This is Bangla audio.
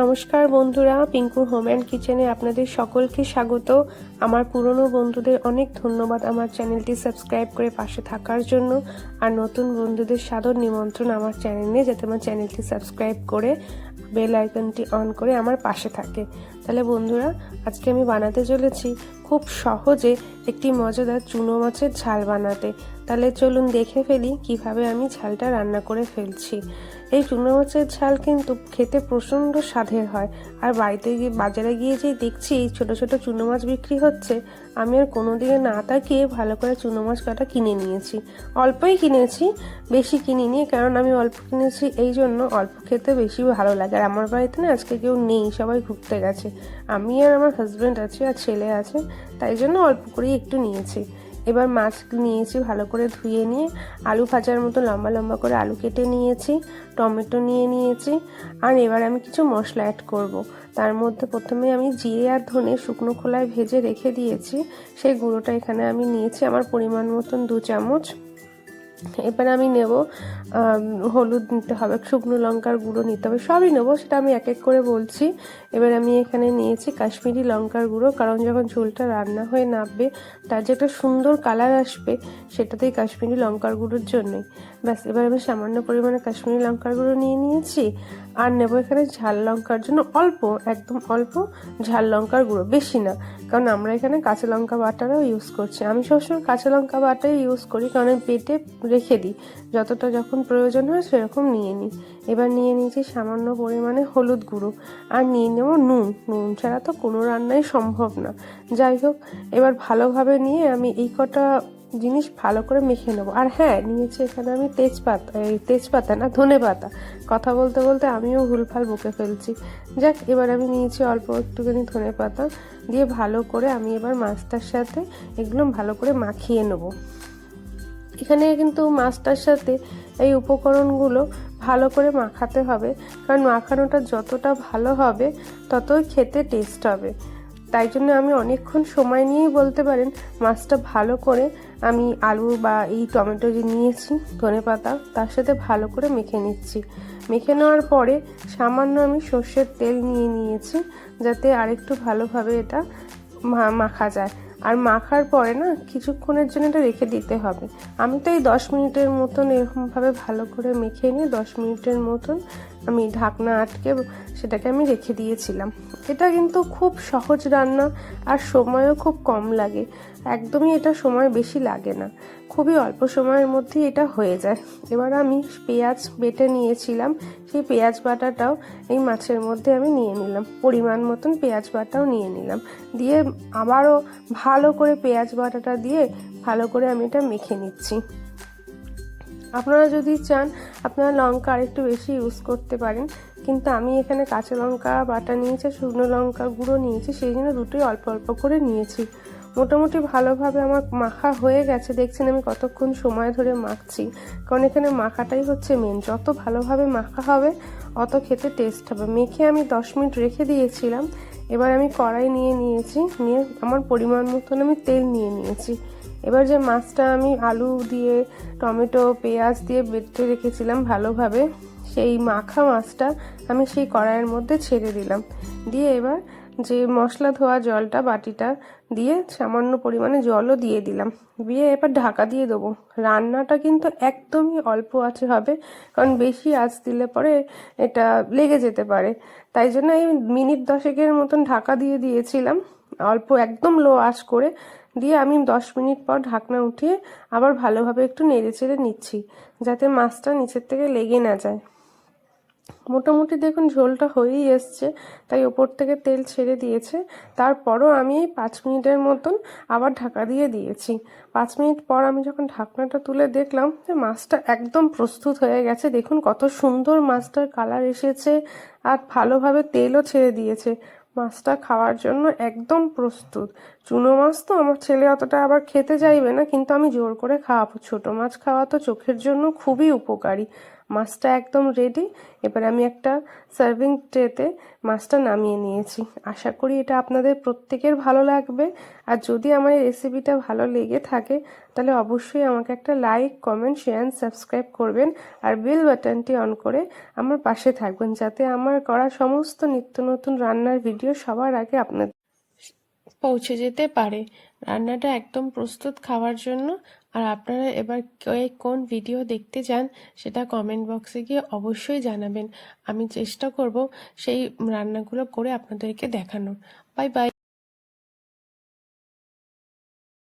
নমস্কার বন্ধুরা পিঙ্কুর হোম অ্যান্ড কিচেনে আপনাদের সকলকে স্বাগত। আমার পুরনো বন্ধুদের অনেক ধন্যবাদ আমার চ্যানেলটি সাবস্ক্রাইব করে পাশে থাকার জন্য। আর নতুন বন্ধুদের সাদর নিমন্ত্রণ আমার চ্যানেলে, যাতে আমার চ্যানেলটি সাবস্ক্রাইব করে বেল আইকনটি অন করে আমার পাশে থাকে। তাহলে বন্ধুরা, আজকে আমি বানাতে চলেছি খুব সহজে একটি মজাদার চুনো মাছের ঝাল বানাতে। তাহলে চলুন দেখে ফেলি কীভাবে আমি ঝালটা রান্না করে ফেলছি। এই চুনো মাছের ঝাল কিন্তু খেতে প্রচণ্ড স্বাদের হয়। আর বাড়িতে গিয়ে বাজারে গিয়ে যে দেখছি ছোট ছোট চুনো মাছ বিক্রি হচ্ছে, আমি আর কোনো দিকে না তাকিয়ে ভালো করে চুনো মাছ কাটা কিনে নিয়েছি। অল্পই কিনেছি, বেশি কিনিনি, কারণ আমি অল্প কিনেছি, এই জন্য অল্প খেতে বেশি ভালো লাগে। আর আমার বাড়িতে না আজকে কেউ নেই, সবাই ঘুরতে গেছে। আমি আর আমার হাজব্যান্ড আছে আর ছেলে আছে, তাই জন্য অল্প করেই একটু নিয়েছি। এবার মাছ নিয়েছি ভালো করে ধুয়ে নিয়ে, আলু ভাজার মতো লম্বা লম্বা করে আলু কেটে নিয়েছি, টমেটো নিয়ে নিয়েছি, আর এবার আমি কিছু মশলা অ্যাড করব। তার মধ্যে প্রথমে আমি জিরে আর ধনে শুকনো খোলায় ভেজে রেখে দিয়েছি, সেই গুঁড়োটা এখানে আমি নিয়েছি আমার পরিমাণ মতন দু চামচ এবার আমি নেব হলুদ নিতে হবে, শুকনো লঙ্কার গুঁড়ো নিতে হবে, সবই নেব, সেটা আমি এক এক করে বলছি। এবার আমি এখানে নিয়েছি কাশ্মীরি লঙ্কার গুঁড়ো, কারণ যখন ঝোলটা রান্না হয়ে নামবে, তার যে একটা সুন্দর কালার আসবে, সেটাতেই কাশ্মীরি লঙ্কার গুঁড়োর জন্যই। ব্যাস, এবার আমি সামান্য পরিমাণে কাশ্মীরি লঙ্কার গুঁড়ো নিয়ে নিয়েছি আর নেব এখানে ঝাল লঙ্কার জন্য অল্প, একদম অল্প ঝাল লঙ্কার গুঁড়ো, বেশি না। কারণ আমরা এখানে কাঁচা লঙ্কা বাটারও ইউজ করছি। আমি সবসময় কাঁচা লঙ্কা বাটাই ইউজ করি, কারণ আমি পেটে রেখে দিই। যতটা যখন প্রয়োজন হয় সেরকম নিয়ে নিই। এবার নিয়ে নিয়েছি সামান্য পরিমাণে হলুদ গুঁড়ো আর নিয়ে নেব নুন। নুন ছাড়া তো কোনো রান্নাই সম্ভব না। যাই হোক, এবার ভালোভাবে নিয়ে আমি এই কটা জিনিস ভালো করে মেখে নেব। আর হ্যাঁ নিয়েছি এখানে আমি তেজপাতা, এই তেজপাতা না, ধনে পাতা। কথা বলতে বলতে আমিও ভুলভাল বকে ফেলছি। যাক, এবার আমি নিয়েছি অল্প একটুখানি ধনে পাতা দিয়ে ভালো করে আমি এবার মাছটার সাথে এগুলো ভালো করে মাখিয়ে নেব। এখানে কিন্তু মাছটার সাথে এই উপকরণগুলো ভালো করে মাখাতে হবে, কারণ মাখানোটা যতটা ভালো হবে, ততই খেতে টেস্ট হবে। তাই জন্য আমি অনেকক্ষণ সময় নিয়েই বলতে পারেন মাছটা ভালো করে আমি আলু বা এই টমেটো যে নিয়েছি, ধনে পাতা, তার সাথে ভালো করে মেখে নিচ্ছি। মেখে নেওয়ার পরে সামান্য আমি সর্ষের তেল নিয়ে নিয়েছি যাতে আরেকটু ভালোভাবে এটা মাখা যায়। আর মাখার পরে না কিছুক্ষণের জন্য এটা রেখে দিতে হবে। আমি তো এই দশ মিনিটের মতন এরকমভাবে ভালো করে মেখে নিয়ে দশ মিনিটের মতন আমি ঢাকনা আটকে সেটাকে আমি রেখে দিয়েছিলাম। এটা কিন্তু খুব সহজ রান্না আর সময়ও খুব কম লাগে। একদমই এটা সময় বেশি লাগে না। খুবই অল্প সময়ের মধ্যে এটা হয়ে যায়। এবার আমি পেঁয়াজ বেটে নিয়েছিলাম। সেই পেঁয়াজ বাটাটাও এই মাছের মধ্যে আমি নিয়ে নিলাম। পরিমাণ মতন পেঁয়াজ বাটাও নিয়ে নিলাম। দিয়ে আবারও ভালো করে পেঁয়াজ বাটাটা দিয়ে ভালো করে আমি এটা মেখে নিচ্ছি। আপনারা যদি চান, আপনারা লঙ্কা আরেকটু বেশি ইউজ করতে পারেন। কিন্তু আমি এখানে কাঁচা লঙ্কা, বাটা নিয়েছি, শুকনো লঙ্কা গুঁড়ো নিয়েছি, সেই জন্য দুটোই অল্প অল্প করে নিয়েছি। মোটামুটি ভালোভাবে আমার মাখা হয়ে গেছে। দেখছেন আমি কতক্ষণ সময় ধরে মাখছি। কারণ এখানে মাখাটাই হচ্ছে মেন যত ভালোভাবে মাখা হবে, অত খেতে টেস্ট হবে। মেখে আমি দশ মিনিট রেখে দিয়েছিলাম। এবার আমি কড়াই নিয়ে নিয়েছি। নিয়ে আমার পরিমাণ মতন আমি তেল নিয়ে নিয়েছি। এবার যে মাছটা আমি আলু দিয়ে, টমেটো, পেঁয়াজ দিয়ে বেটে রেখেছিলাম ভালোভাবে, সেই মাখা মাছটা আমি সেই কড়াইয়ের মধ্যে ছেড়ে দিলাম। দিয়ে এবার যে মশলা ধোয়া জলটা, বাটিটা দিয়ে সামান্য পরিমাণে জলও দিয়ে দিলাম। দিয়ে এবার ঢাকা দিয়ে দেবো। রান্নাটা কিন্তু একদমই অল্প আছে হবে, কারণ বেশি আঁচ দিলে পরে এটা লেগে যেতে পারে। তাই জন্য এই মিনিট দশেকের মতন ঢাকা দিয়ে দিয়েছিলাম। অল্প, একদম লো আঁচ করে দিয়ে আমি দশ মিনিট পর ঢাকনা উঠিয়ে আবার ভালোভাবে একটু নেড়ে চেড়ে নিচ্ছি, যাতে মাছটা নিচের থেকে লেগে না যায়। মোটামুটি দেখুন ঝোলটা হয়েই এসছে, তাই ওপর থেকে তেল ছেড়ে দিয়েছে। তারপরও আমি এই পাঁচ মিনিটের মতন আবার ঢাকা দিয়ে দিয়েছি। পাঁচ মিনিট পর আমি যখন ঢাকনাটা তুলে দেখলাম যে মাছটা একদম প্রস্তুত হয়ে গেছে, দেখুন কত সুন্দর মাছটার কালার এসেছে আর ভালোভাবে তেলও ছেড়ে দিয়েছে। মাছটা খাওয়ার জন্য একদম প্রস্তুত। চুনো মাছ তো আমার ছেলে অতটা আবার খেতে চাইবে না, কিন্তু আমি জোর করে খাওয়াবো। ছোটো মাছ খাওয়া তো চোখের জন্য খুবই উপকারী। মাছটা একদম রেডি এবার আমি একটা সার্ভিং ট্রেতে মাছটা নামিয়ে নিয়েছি। আশা করি এটা আপনাদের প্রত্যেকের ভালো লাগবে। আর যদি আমার এই রেসিপিটা ভালো লেগে থাকে, তাহলে অবশ্যই আমাকে একটা লাইক কমেন্ট শেয়ার সাবস্ক্রাইব করবেন। আর বেল বাটনটি অন করে আমার পাশে থাকবেন, যাতে আমার করা সমস্ত নিত্য নতুন রান্নার ভিডিও সবার আগে আপনাদের পৌঁছে যেতে পারে। রান্নাটা একদম প্রস্তুত খাওয়ার জন্য। আর আপনারা এবার কে কোন ভিডিও দেখতে চান, সেটা কমেন্ট বক্সে গিয়ে অবশ্যই জানাবেন। আমি চেষ্টা করব সেই রান্নাগুলো করে আপনাদেরকে দেখানোর। Bye bye